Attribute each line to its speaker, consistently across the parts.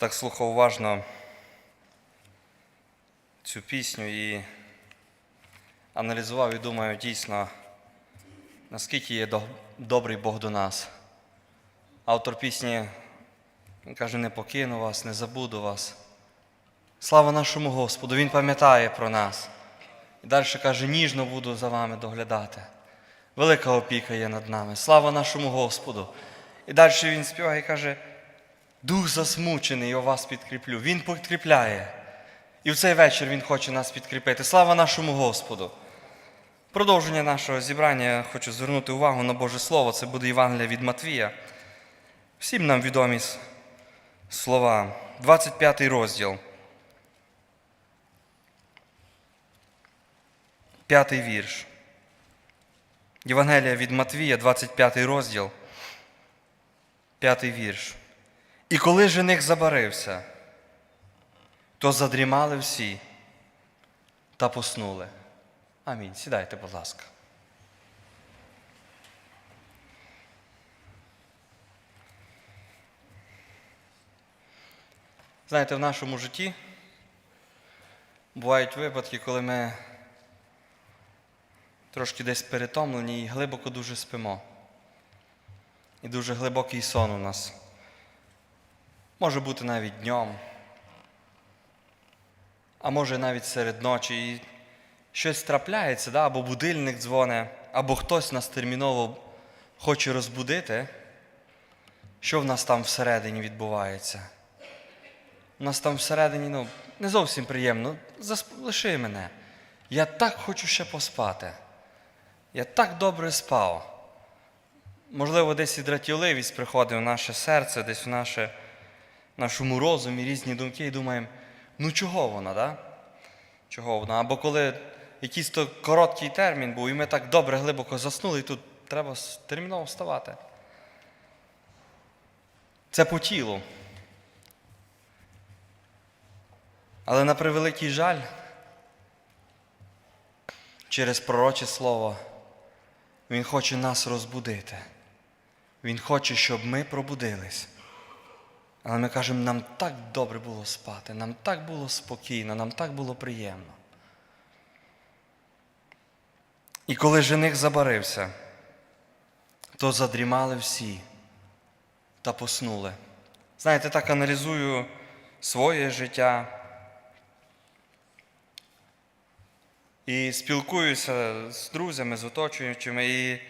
Speaker 1: так слухав уважно цю пісню і аналізував і думаю дійсно, наскільки є добрий Бог до нас. Автор пісні каже, не покину вас, не забуду вас. Слава нашому Господу, Він пам'ятає про нас. І далі каже, ніжно буду за вами доглядати. Велика опіка є над нами. Слава нашому Господу. І далі він співає і каже, Дух засмучений, я вас підкріплю. Він підкріпляє. І в цей вечір Він хоче нас підкріпити. Слава нашому Господу. Продовження нашого зібрання я хочу звернути увагу на Боже Слово. Це буде Євангелія від Матвія. Всім нам відомі слова. 25 розділ. П'ятий вірш. Євангелія від Матвія, 25 розділ, п'ятий вірш. І коли жених забарився, то задрімали всі та поснули. Амінь. Сідайте, будь ласка. Знаєте, в нашому житті бувають випадки, коли ми трошки десь перетомлені і глибоко дуже спимо. І дуже глибокий сон у нас. Може бути навіть днем, а може навіть серед ночі. І щось трапляється, да? або будильник дзвоне, або хтось нас терміново хоче розбудити. Що в нас там всередині відбувається? У нас там всередині ну, не зовсім приємно. Засп... Лиши мене. Я так хочу ще поспати. Я так добре спав. Можливо, десь і дратівливість приходить в наше серце, десь в наше, нашому розумі різні думки і думаємо, ну чого вона, да? Чого вона? Або коли якийсь то короткий термін був, і ми так добре глибоко заснули, і тут треба терміново вставати. Це по тілу. Але на превеликий жаль, через пророче слово Він хоче нас розбудити. Він хоче, щоб ми пробудились. Але ми кажемо, нам так добре було спати, нам так було спокійно, нам так було приємно. І коли жених забарився, то задрімали всі та поснули. Знаєте, так аналізую своє життя. І спілкуюся з друзями, з оточуючими, і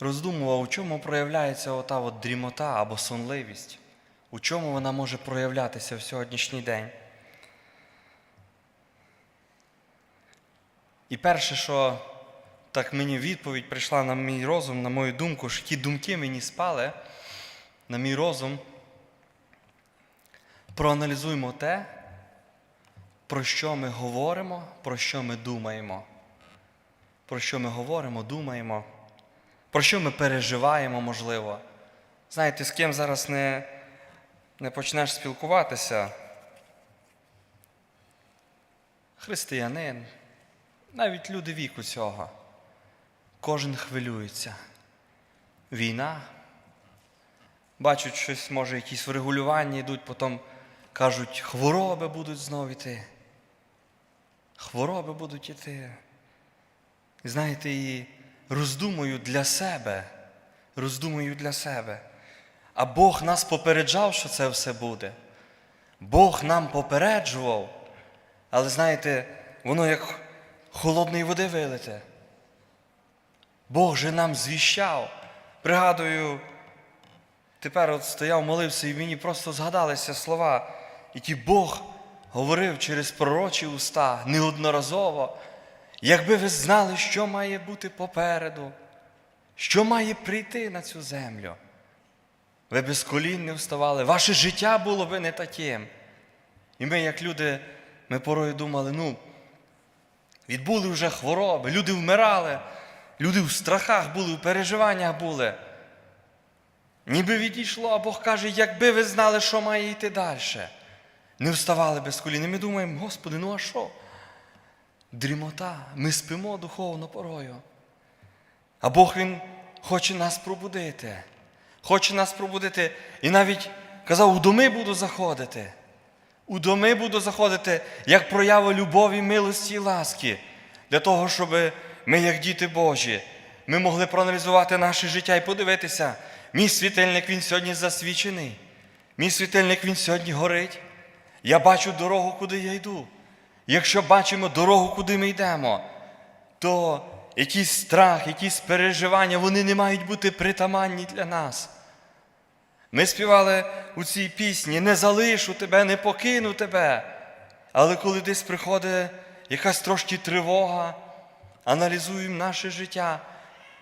Speaker 1: роздумував, у чому проявляється ота от дрімота або сонливість, у чому вона може проявлятися в сьогоднішній день. І перше, що так мені відповідь прийшла на мій розум, на мою думку, що ті думки мені спали на мій розум. Проаналізуємо те, про що ми говоримо, про що ми думаємо. Про що ми говоримо, думаємо, про що ми переживаємо, можливо. Знаєте, з ким зараз не, не почнеш спілкуватися? Християнин, навіть люди віку цього. Кожен хвилюється. Війна. Бачать щось, може, якісь врегулювання йдуть, потім кажуть, хвороби будуть знов іти. Хвороби будуть іти. І знаєте, і роздумую для себе, роздумую для себе. А Бог нас попереджав, що це все буде. Бог нам попереджував. Але знаєте, воно як холодної води вилите. Бог же нам звіщав. Пригадую, тепер от стояв, молився, і мені просто згадалися слова, які Бог говорив через пророчі уста неодноразово. Якби ви знали, що має бути попереду, що має прийти на цю землю, ви без колін не вставали, ваше життя було би не таким. І ми, як люди, ми порою думали, ну, відбули вже хвороби, люди вмирали, люди в страхах були, в переживаннях були. Ніби відійшло, а Бог каже, якби ви знали, що має йти далі. Не вставали без колін. І ми думаємо, Господи, ну а що? Дрімота, ми спимо духовно порою. А Бог Він хоче нас пробудити, хоче нас пробудити. І навіть казав, у доми буду заходити. У доми буду заходити як проява любові, милості і ласки, для того, щоб ми, як діти Божі, ми могли проаналізувати наше життя і подивитися, мій світильник він сьогодні засвічений. Мій світильник він сьогодні горить. Я бачу дорогу, куди я йду. Якщо бачимо дорогу, куди ми йдемо, то якийсь страх, якісь переживання, вони не мають бути притаманні для нас. Ми співали у цій пісні не залишу тебе, не покину тебе. Але коли десь приходить якась трошки тривога, аналізуємо наше життя.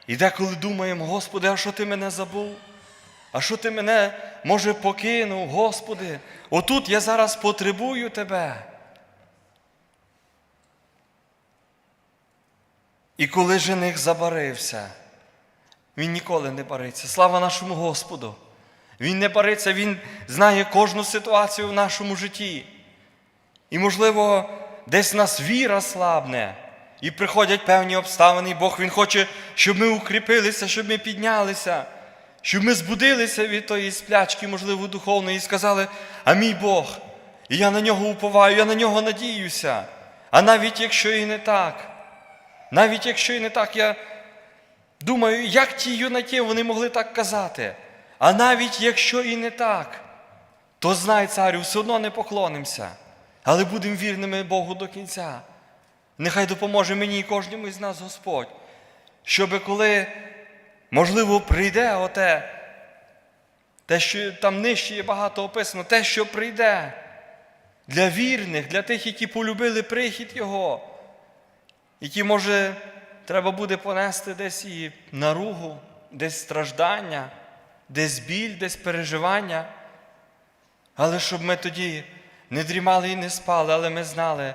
Speaker 1: І деколи думаємо, Господи, а що ти мене забув? А що ти мене, може, покинув, Господи? Отут я зараз потребую Тебе. І коли жених забарився, він ніколи не бариться. Слава нашому Господу! Він не бариться, Він знає кожну ситуацію в нашому житті. І, можливо, десь в нас віра слабне, і приходять певні обставини, і Бог Він хоче, щоб ми укріпилися, щоб ми піднялися, щоб ми збудилися від тої сплячки, можливо, духовної, і сказали, а мій Бог, і я на нього уповаю, я на нього надіюся. А навіть якщо і не так, навіть якщо і не так, я думаю, як ті юнаки вони могли так казати. А навіть якщо і не так, то знай, царю, все одно не поклонимося, але будемо вірними Богу до кінця. Нехай допоможе мені і кожному із нас Господь, щоб коли, можливо, прийде оте, те, що там нижче є багато описано, те, що прийде для вірних, для тих, які полюбили прихід Його, які, може, треба буде понести десь і наругу, десь страждання десь біль, десь переживання. Але щоб ми тоді не дрімали і не спали, але ми знали,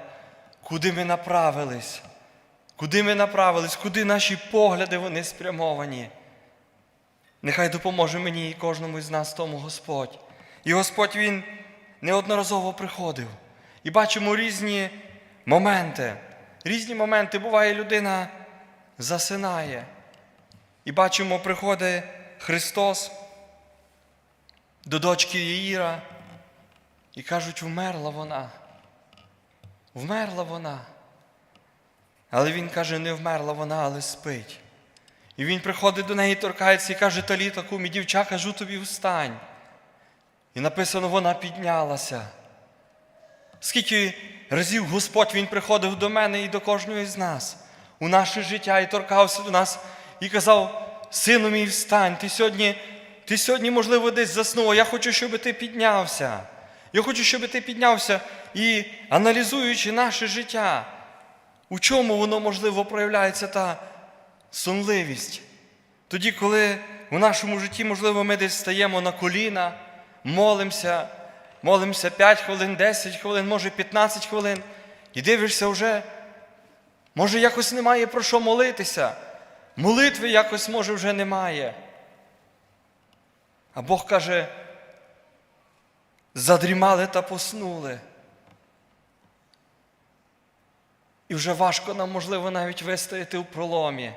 Speaker 1: куди ми направились, куди ми направились, куди наші погляди вони спрямовані. Нехай допоможе мені і кожному з нас тому Господь. І Господь Він неодноразово приходив. І бачимо різні моменти. Різні моменти буває, людина засинає. І бачимо, приходить Христос до дочки Єїра і кажуть, вмерла вона. Вмерла вона. Але він каже, не вмерла вона, але спить. І він приходить до неї, торкається і каже, Таліта, кумі, дівча, кажу тобі, встань. І написано, вона піднялася. Скільки разів Господь Він приходив до мене і до кожного з нас у наше життя і торкався до нас і казав, сину мій, встань, ти сьогодні, ти сьогодні, можливо, десь заснув, я хочу, щоб ти піднявся. Я хочу, щоб ти піднявся і аналізуючи наше життя, у чому воно, можливо, проявляється та сонливість. Тоді, коли в нашому житті, можливо, ми десь стаємо на коліна, молимося, молимося 5 хвилин, 10 хвилин, може 15 хвилин, і дивишся вже, може, якось немає про що молитися. Молитви якось, може, вже немає. А Бог каже, задрімали та поснули. І вже важко нам, можливо, навіть вистояти в проломі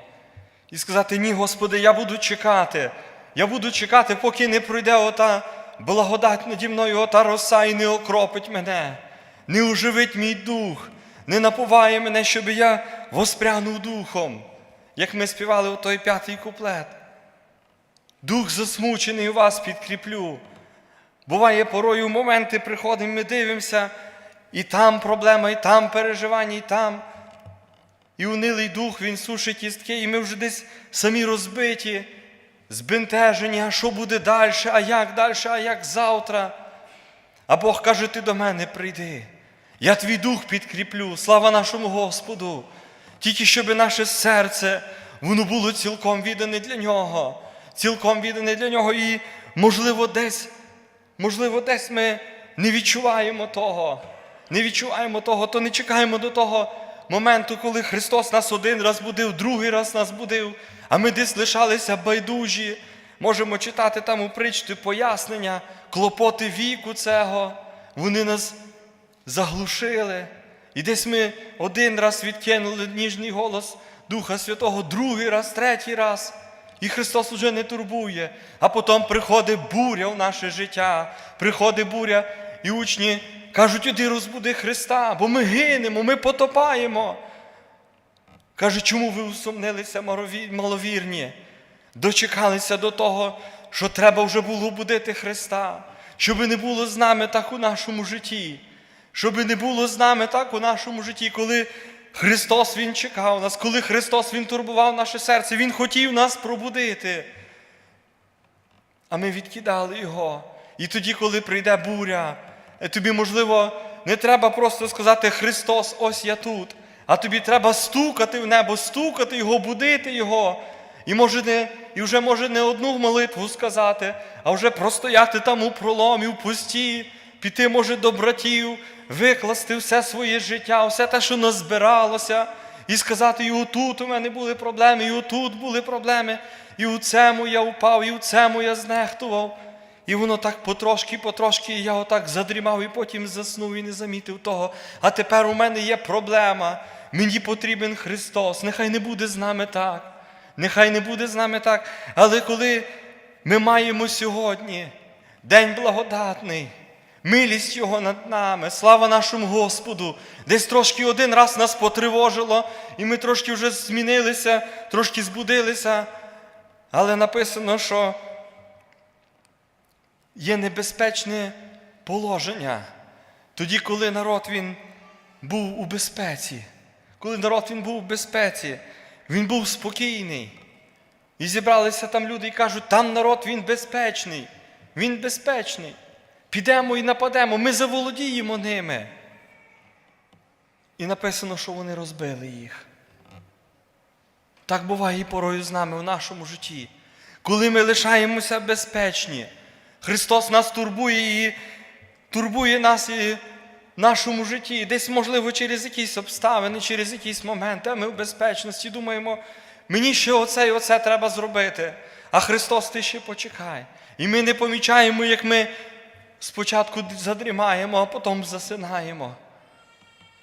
Speaker 1: і сказати, ні, Господи, я буду чекати. Я буду чекати, поки не пройде ота благодать наді мною, ота роса і не окропить мене, не оживить мій дух, не напуває мене, щоб я воспрянув духом, як ми співали у той п'ятий куплет. Дух засмучений у вас підкріплю. Буває, порою моменти приходимо, ми дивимося, і там проблема, і там переживання, і там. І унилий дух, він сушить кістки, і ми вже десь самі розбиті, збентежені, а що буде далі, а як далі, а як завтра. А Бог каже, ти до мене прийди. Я твій дух підкріплю, слава нашому Господу. Тільки щоб наше серце, воно було цілком віддане для нього, цілком віддане для нього. І, можливо, десь, можливо, десь ми не відчуваємо того, не відчуваємо того, то не чекаємо до того моменту, коли Христос нас один раз будив, другий раз нас будив, а ми десь лишалися байдужі. Можемо читати там у причті пояснення, клопоти віку цього. Вони нас заглушили. І десь ми один раз відкинули ніжний голос Духа Святого, другий раз, третій раз. І Христос вже не турбує. А потім приходить буря в наше життя, приходить буря, і учні кажуть, іди розбуди Христа, бо ми гинемо, ми потопаємо. Каже, чому ви усомнилися, марові- маловірні? Дочекалися до того, що треба вже було будити Христа, щоб не було з нами так у нашому житті, щоб не було з нами так у нашому житті, коли Христос Він чекав нас, коли Христос Він турбував наше серце, Він хотів нас пробудити. А ми відкидали Його. І тоді, коли прийде буря, е, тобі, можливо, не треба просто сказати Христос, ось я тут. А тобі треба стукати в небо, стукати Його, будити Його. І може не, і вже може не одну молитву сказати, а вже простояти там у проломі, у пусті, піти, може, до братів, викласти все своє життя, все те, що назбиралося, і сказати, і отут у мене були проблеми, і отут були проблеми, і у цьому я упав, і у цьому я знехтував. І воно так потрошки, потрошки, я отак задрімав і потім заснув і не замітив того. А тепер у мене є проблема. Мені потрібен Христос. Нехай не буде з нами так. Нехай не буде з нами так. Але коли ми маємо сьогодні день благодатний, милість Його над нами, слава нашому Господу, десь трошки один раз нас потривожило, і ми трошки вже змінилися, трошки збудилися. Але написано, що є небезпечне положення. Тоді, коли народ він був у безпеці, коли народ він був у безпеці, він був спокійний. І зібралися там люди і кажуть, там народ він безпечний, він безпечний. Підемо і нападемо, ми заволодіємо ними. І написано, що вони розбили їх. Так буває і порою з нами в нашому житті. Коли ми лишаємося безпечні, Христос нас турбує і турбує нас і в нашому житті. Десь, можливо, через якісь обставини, через якісь моменти, а ми в безпечності думаємо, мені ще оце і оце треба зробити. А Христос ти ще почекай. І ми не помічаємо, як ми спочатку задрімаємо, а потім засинаємо.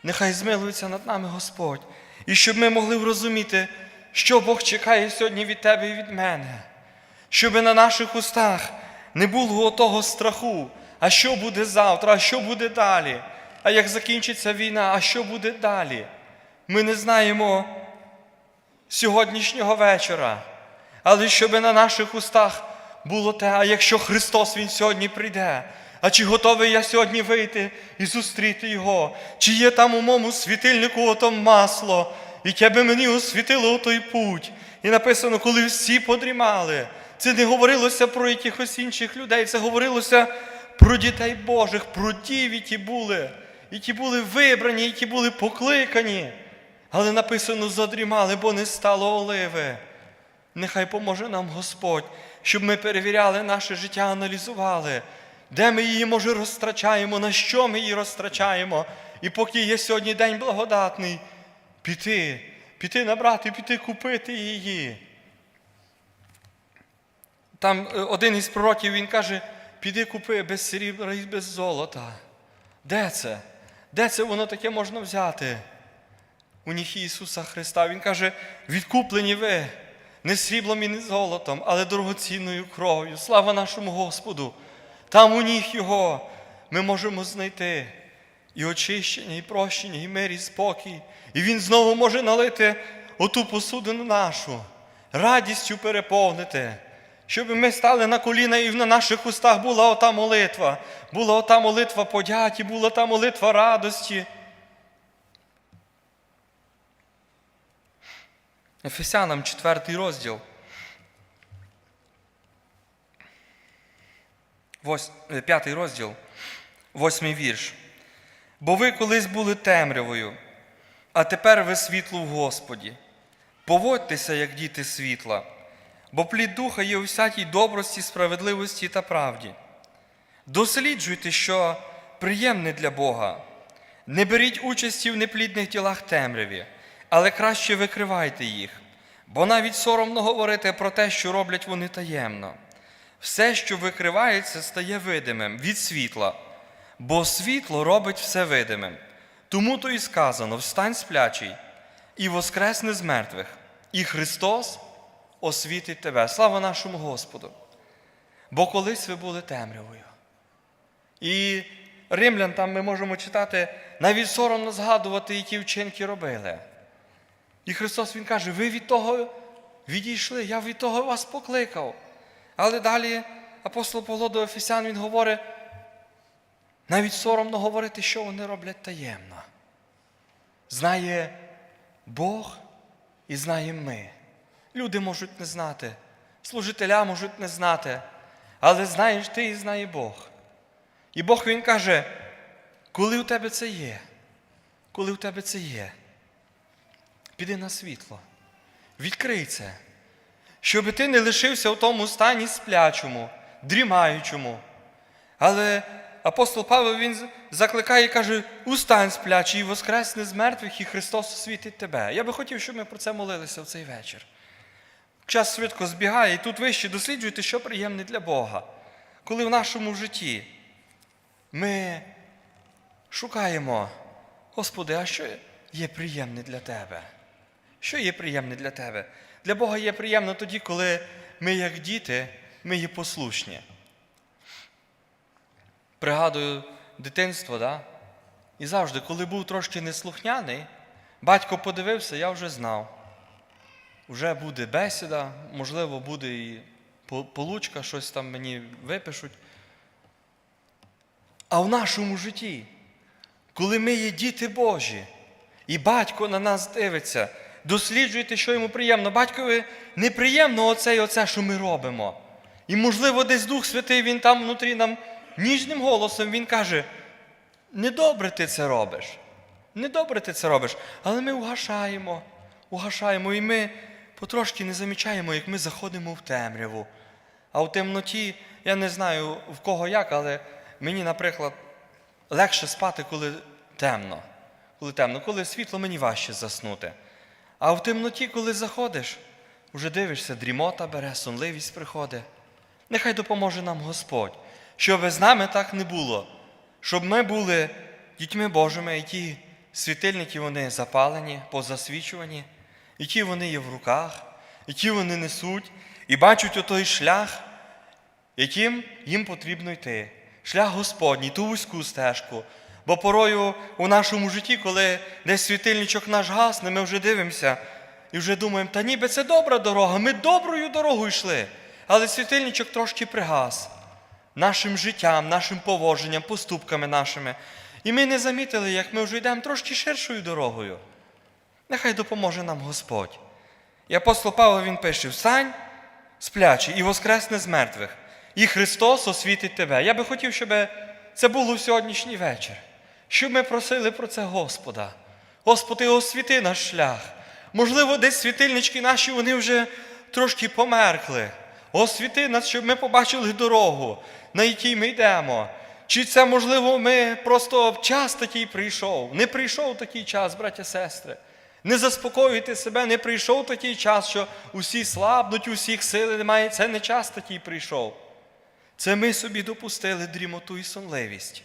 Speaker 1: Нехай змилується над нами Господь. І щоб ми могли зрозуміти, що Бог чекає сьогодні від тебе і від мене. Щоб на наших устах не було того страху, а що буде завтра, а що буде далі. А як закінчиться війна, а що буде далі? Ми не знаємо сьогоднішнього вечора. Але щоб на наших устах було те, а якщо Христос Він сьогодні прийде, а чи готовий я сьогодні вийти і зустріти Його? Чи є там у моєму світильнику ото масло, яке би мені освітило той путь? І написано, коли всі подрімали, це не говорилося про якихось інших людей, це говорилося про дітей Божих, про дів, які були, які були вибрані, які були покликані. Але написано, задрімали, бо не стало оливи. Нехай поможе нам Господь, щоб ми перевіряли наше життя, аналізували, де ми її, може, розтрачаємо, на що ми її розтрачаємо. І поки є сьогодні день благодатний, піти, піти набрати, піти купити її. Там е, один із пророків він каже: піди купи без срібла і без золота. Де це? Де це воно таке можна взяти? У ніхі Ісуса Христа. Він каже: відкуплені ви не сріблом і не золотом, але дорогоцінною кров'ю. Слава нашому Господу! Там у ніг Його ми можемо знайти і очищення, і прощення, і мир, і спокій. І Він знову може налити оту посудину нашу, радістю переповнити, щоб ми стали на коліна і на наших устах була ота молитва, була ота молитва подяки, була та молитва радості. Ефесянам 4 розділ. Вось, е, П'ятий розділ, восьмий вірш. Бо ви колись були темрявою, а тепер ви світло в Господі. Поводьтеся, як діти світла, бо плід духа є у всякій добрості, справедливості та правді. Досліджуйте, що приємне для Бога. Не беріть участі в неплідних ділах темряві, але краще викривайте їх, бо навіть соромно говорити про те, що роблять вони таємно. Все, що викривається, стає видимим від світла, бо світло робить все видимим. Тому то і сказано: встань сплячий, і воскресне з мертвих, і Христос освітить тебе. Слава нашому Господу. Бо колись ви були темрявою. І римлян там ми можемо читати, навіть соромно згадувати, які вчинки робили. І Христос Він каже, ви від того відійшли, я від того вас покликав. Але далі апостол Павло до Ефесян він говорить, навіть соромно говорити, що вони роблять таємно. Знає Бог і знаємо ми. Люди можуть не знати, служителя можуть не знати, але знаєш ти і знає Бог. І Бог Він каже, коли у тебе це є, коли у тебе це є, піди на світло, відкрий це, щоб ти не лишився в тому стані сплячому, дрімаючому. Але апостол Павло він закликає і каже: устань сплячий і воскресни з мертвих, і Христос освітить тебе. Я би хотів, щоб ми про це молилися в цей вечір. Час швидко збігає, і тут вище досліджуйте, що приємне для Бога. Коли в нашому житті ми шукаємо, Господи, а що є приємне для Тебе? Що є приємне для Тебе? Для Бога є приємно тоді, коли ми, як діти, ми є послушні. Пригадую дитинство, да? і завжди, коли був трошки неслухняний, батько подивився, я вже знав. Вже буде бесіда, можливо, буде і получка, щось там мені випишуть. А в нашому житті, коли ми є діти Божі, і батько на нас дивиться, досліджуйте, що йому приємно. Батькові неприємно оце і оце, що ми робимо. І, можливо, десь Дух Святий, він там внутрі нам ніжним голосом він каже: недобре ти це робиш. Недобре ти це робиш. Але ми угашаємо, угашаємо, і ми потрошки не замічаємо, як ми заходимо в темряву. А в темноті, я не знаю в кого як, але мені, наприклад, легше спати, коли темно. Коли темно, коли світло, мені важче заснути. А в темноті, коли заходиш, вже дивишся, дрімота бере, сонливість приходить. Нехай допоможе нам Господь, щоб з нами так не було, щоб ми були дітьми Божими, і ті світильники вони запалені, позасвічувані, і ті вони є в руках, і ті вони несуть, і бачать отой шлях, яким їм потрібно йти. Шлях Господній, ту вузьку стежку. Бо порою у нашому житті, коли десь світильничок наш гасне, ми вже дивимося і вже думаємо, та ніби це добра дорога, ми доброю дорогою йшли. Але світильничок трошки пригас нашим життям, нашим поводженням, поступками нашими. І ми не замітили, як ми вже йдемо трошки ширшою дорогою. Нехай допоможе нам Господь. І апостол Павло він пише: Встань, сплячий, і воскресне з мертвих, і Христос освітить тебе. Я би хотів, щоб це було в сьогоднішній вечір. Щоб ми просили про це Господа. Господи, освіти наш шлях. Можливо, десь світильнички наші вони вже трошки померкли. Освіти нас, щоб ми побачили дорогу, на якій ми йдемо. Чи це, можливо, ми просто час такий прийшов? Не прийшов такий час, браття сестри. Не заспокоюйте себе, не прийшов такий час, що усі слабнуть, усіх сили немає. Це не час такий прийшов. Це ми собі допустили дрімоту і сонливість.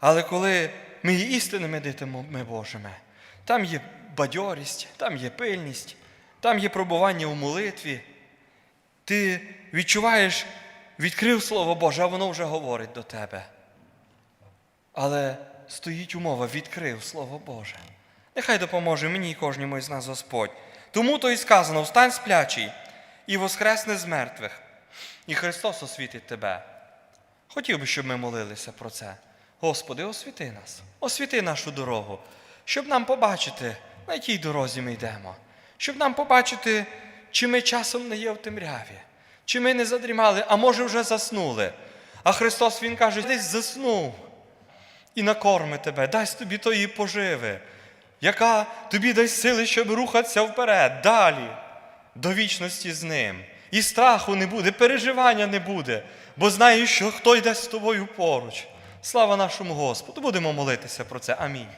Speaker 1: Але коли ми є істинними дітьми Божими, там є бадьорість, там є пильність, там є пробування у молитві. Ти відчуваєш, відкрив Слово Боже, а воно вже говорить до тебе. Але стоїть умова, відкрив Слово Боже. Нехай допоможе мені і кожному із нас Господь. Тому то і сказано: встань сплячий і воскресне з мертвих, і Христос освітить тебе. Хотів би, щоб ми молилися про це. Господи, освіти нас, освіти нашу дорогу, щоб нам побачити, на якій дорозі ми йдемо, щоб нам побачити, чи ми часом не є в темряві, чи ми не задрімали, а може вже заснули. А Христос Він каже, десь заснув і накорми тебе, дасть тобі тої поживи, яка тобі дасть сили, щоб рухатися вперед, далі, до вічності з ним. І страху не буде, переживання не буде, бо знаєш, що хто йде з тобою поруч. Слава нашому Господу! Будемо молитися про це. Амінь.